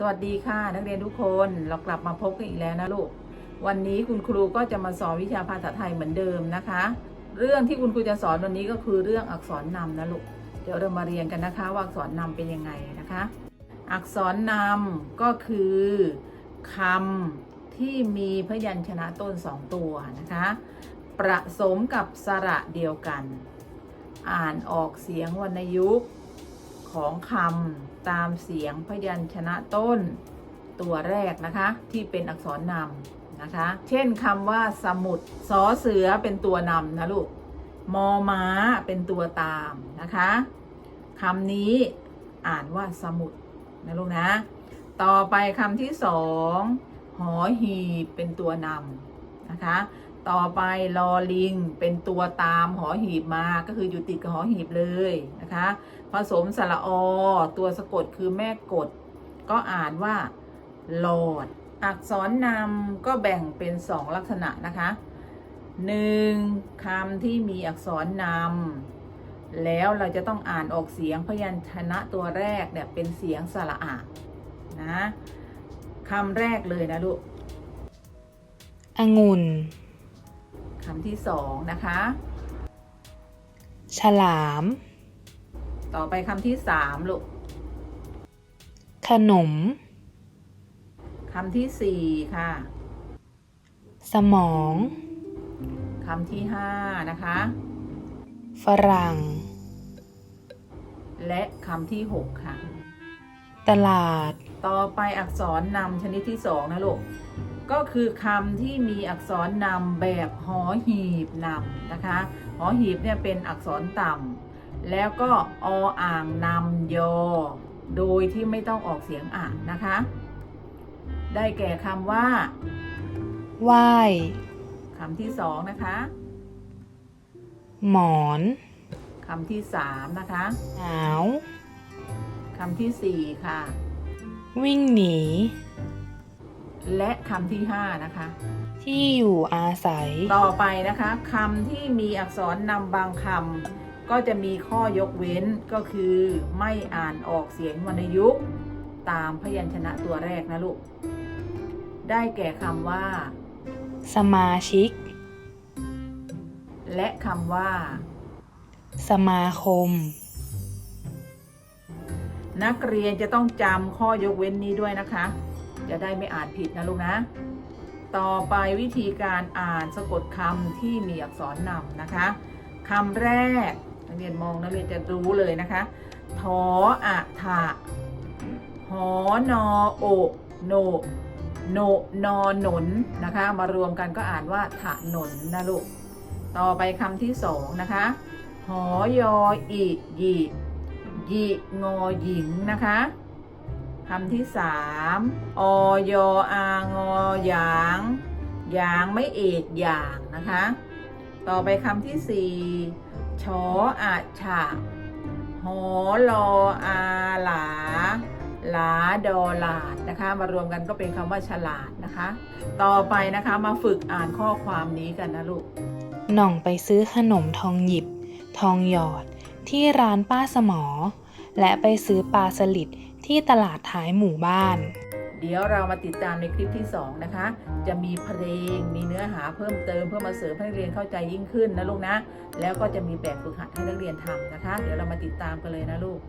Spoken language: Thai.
สวัสดีค่ะ นักเรียนทุกคนเรากลับมาพบกันอีกแล้วนะลูก วันนี้คุณครูก็จะมาสอนวิชาภาษาไทยเหมือนเดิมนะคะ เรื่องที่คุณครูจะสอนวันนี้ก็คือเรื่องอักษรนำนะลูกเดี๋ยวเรามาเรียนกันนะคะ ว่าอักษรนำเป็นยังไงนะคะ อักษรนำก็คือคำที่มีพยัญชนะต้นสองตัวนะคะประสมกับสระเดียวกัน อ่านออกเสียงวรรณยุกต์ของคำ ตามเสียงพยัญชนะต้น ตัวแรกนะคะที่เป็นอักษรนำนะคะ เช่นคำว่าสมุดสอเสือเป็นตัวนำนะลูกมอม้าเป็นตัวตามนะคะคำนี้อ่านว่าสมุดนะลูกนะ ต่อไปคำที่สองหอหีบเป็นตัวนำนะคะ ต่อไปลอลิงเป็นตัวตามหอหีบมาก็คืออยู่ติดกับหอหีบเลยนะคะผสมสระอตัวสะกดคือแม่กด ก็อ่านว่าหลอด อักษรนำก็แบ่งเป็นสองลักษณะนะคะหนึ่งคำที่มีอักษรนำแล้วเราจะต้องอ่านออกเสียงพยัญชนะตัวแรกเนี่ยเป็นเสียงสระอะนะคำแรกเลยนะลูกองุ่น คำที่สองนะคะ ฉลาม ต่อไปคำที่สามลูก ขนม คำที่สี่ค่ะ สมองคำที่ห้านะคะ ฝรั่ง และคำที่หกค่ะ ตลาด ต่อไปอักษรนำชนิดที่สองนะลูก ก็คือคำที่มีอักษรนำแบบหอหีบนำนะคะหอหีบเนี่ยเป็นอักษรต่ำแล้วก็ออ่างนำยอ โดยที่ไม่ต้องออกเสียงอ่านนะคะ ได้แก่คำว่าไหว้คำที่สองนะคะ หมอนคำที่สามนะคะหนาวคำที่สี่ค่ะ วิ่งหนี และคำที่ห้านะคะ ที่อยู่อาศัย ต่อไปนะคะคำที่มีอักษรนำบางคำก็จะมีข้อยกเว้นก็คือไม่อ่านออกเสียงวรรณยุกต์ตามพยัญชนะตัวแรกนะลูก ได้แก่คำว่า สมาชิก และคำว่า สมาคม นักเรียนจะต้องจำข้อยกเว้นนี้ด้วยนะคะ จะได้ไม่อ่านผิดนะลูกนะ ต่อไปวิธีการอ่านสะกดคำที่มีอักษรนำนะคะคำแรกนักเรียนมองนักเรียนจะรู้เลยนะคะทออะทะหอนอโอโนโนนอหนนนะคะ มารวมกันก็อ่านว่าถะนนนะลูก ต่อไปคำที่สองนะคะ หอยออียียิงอหญิงนะคะ คำที่สามอยอางอยางยางไม่เอกอย่างนะคะ ต่อไปคำที่สี่ชออาฉะหอลออาหลา หลาดอลาดนะคะ มารวมกันก็เป็นคำว่าฉลาดนะคะ ต่อไปนะคะมาฝึกอ่านข้อความนี้กันนะลูกหน่องไปซื้อขนมทองหยิบ ทองหยอด ที่ร้านป้าสมอ และไปซื้อปลาสลิด ที่ตลาดท้ายหมู่บ้าน เดี๋ยวเรามาติดตามในคลิปที่ 2 นะคะ จะมีเพลงมีเนื้อหาเพิ่มเติมเพื่อมาเสริมให้นักเรียนเข้าใจยิ่งขึ้นนะลูกนะ แล้วก็จะมีแบบฝึกหัดให้นักเรียนทำนะคะ เดี๋ยวเรามาติดตามกันเลยนะลูก